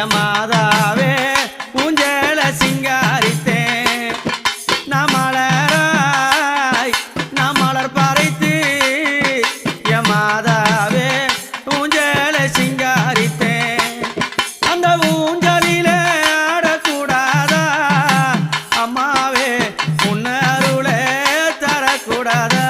ஆலய மாதாவே ஊஞ்சல சிங்காரித்தே நம்மளராய் நம்மளர் பறைத்து எ மாதாவே ஊஞ்சல சிங்காரித்தே அந்த ஊஞ்சலிலே ஆடக்கூடாதா? அம்மாவே உன்னருளே தரக்கூடாதா?